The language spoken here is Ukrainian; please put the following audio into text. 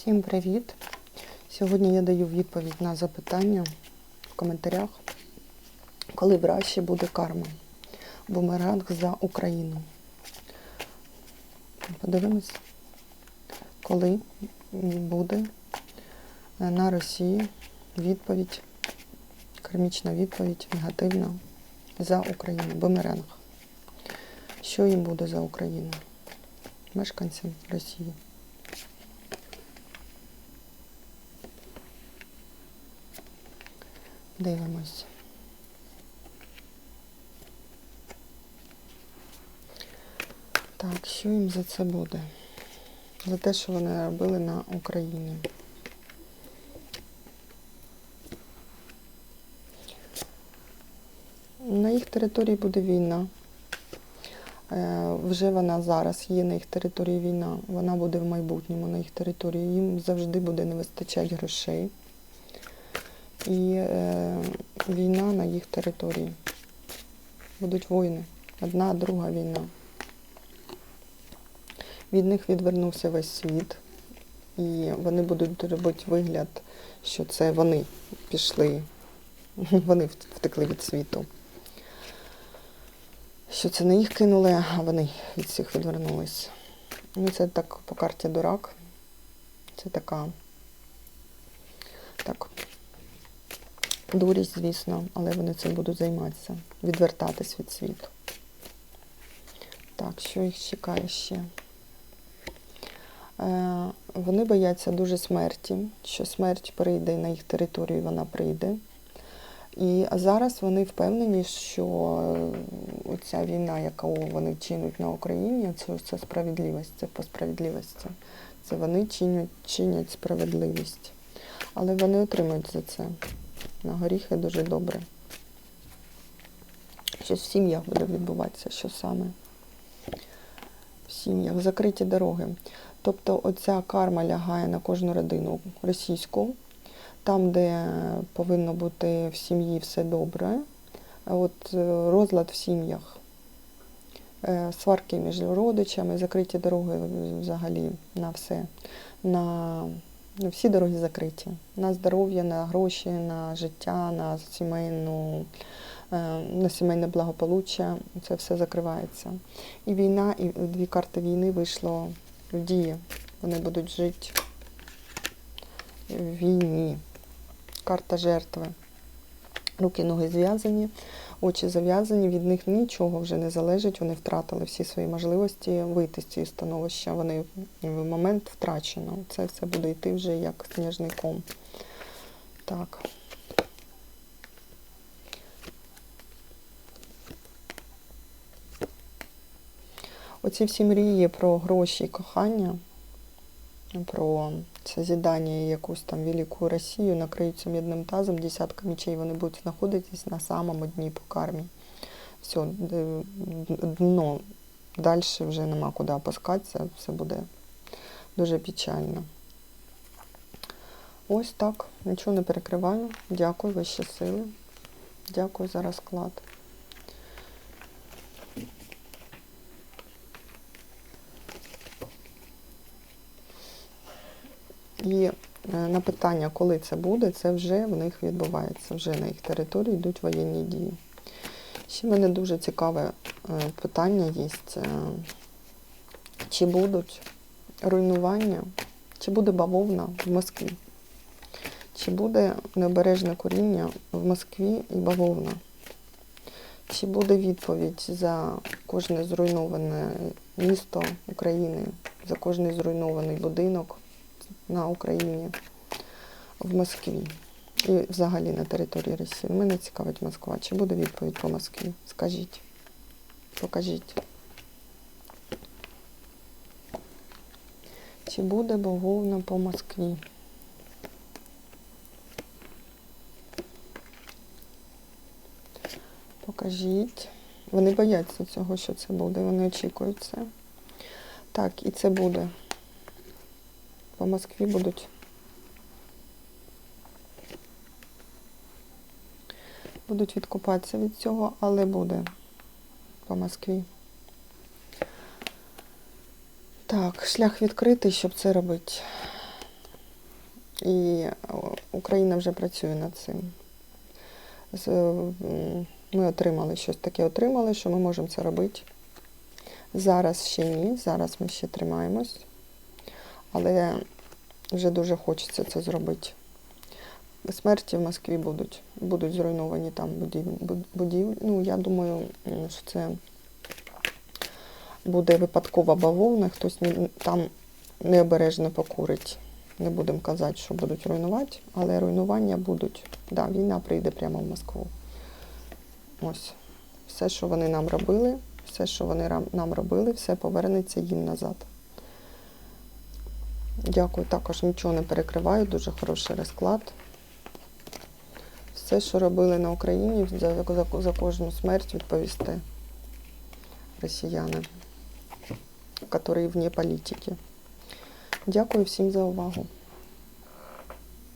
Всім привіт! Сьогодні я даю відповідь на запитання в коментарях, коли в Раші буде карма. Бумеранг за Україну. Подивимось, коли буде на Росії відповідь, кармічна відповідь негативна за Україну. Бумеранг. Що їм буде за Україну? Мешканцям Росії. Дивимось. Так, що їм за це буде? За те, що вони робили на Україні. На їх території буде війна. Е, Вже вона зараз є на їх території війна. Вона буде в майбутньому на їх території. Їм завжди буде не вистачати грошей і е, війна на їх території. Будуть воїни. Одна, друга війна. Від них відвернувся весь світ, і вони будуть робити вигляд, що це вони пішли, вони втекли від світу. Що це не їх кинули, а вони від всіх відвернулись. Ну, це так по карті дурак. Це така. Так. Дурість, звісно, але вони цим будуть займатися, відвертатись від світу. Так, що їх чекає ще? Е, вони бояться дуже смерті, що смерть прийде на їх територію, вона прийде. І зараз вони впевнені, що ця війна, яку вони чинять на Україні, це, це справедливість, це по справедливості. Це вони чинять, чинять справедливість. Але вони отримують за це. На горіхи дуже добре. Щось в сім'ях буде відбуватися, що саме? В сім'ях закриті дороги. Тобто оця карма лягає на кожну родину російську, там, де повинно бути в сім'ї все добре. От е, розлад в сім'ях, Е, сварки між родичами, закриті дороги взагалі на все. На всі дороги закриті. На здоров'я, на гроші, на життя, на сімейну, е, на сімейне благополуччя. Це все закривається. І війна, і дві карти війни вийшло в дії. Вони будуть жити в війні. Карта жертви. Руки, ноги зв'язані, очі зав'язані, від них нічого вже не залежить, вони втратили всі свої можливості вийти з цієї становища. Вони в момент втрачено. Це все буде йти вже як сніжний ком. Так. Оці всі мрії про гроші і кохання, про созидання і якусь там велику Росію накриються мідним тазом, десятка мечей, вони будуть знаходитись на самому дні по кармі. Все, дно. Далі вже нема куди опускатися, все буде дуже печально. Ось так. Нічого не перекриваю. Дякую, вищі сили. Дякую за розклад. І е, на питання, коли це буде, це вже в них відбувається, вже на їх території йдуть воєнні дії. Ще в мене дуже цікаве е, питання є, чи будуть руйнування, чи буде бавовна в Москві, чи буде необережне коріння в Москві і бавовна, чи буде відповідь за кожне зруйноване місто України, за кожний зруйнований будинок на Україні, в Москві і взагалі на території Росії. Мене цікавить Москва. Чи буде відповідь по Москві? Скажіть, покажіть. Чи буде бавовна по Москві? Покажіть. Вони бояться цього, що це буде. Вони очікують це. Так, і це буде по Москві будуть. Будуть відкупатися від цього, але буде по Москві. Так, шлях відкритий, щоб це робити. І Україна вже працює над цим. Ми отримали щось таке, отримали, що ми можемо це робити. Зараз ще ні, зараз ми ще тримаємось, але вже дуже хочеться це зробити. Смерті в Москві будуть, будуть зруйновані там будівлі. будівлі. Ну, я думаю, що це буде випадкова бавовна, хтось там необережно покурить. Не будемо казати, що будуть руйнувати, але руйнування будуть. Да, війна прийде прямо в Москву. Ось. Все, що вони нам робили, все, що вони нам робили, все повернеться їм назад. Дякую, також нічого не перекриваю, дуже хороший розклад. Все, що робили на Україні, за, за, за кожну смерть відповісти росіяни, які вне політики. Дякую всім за увагу.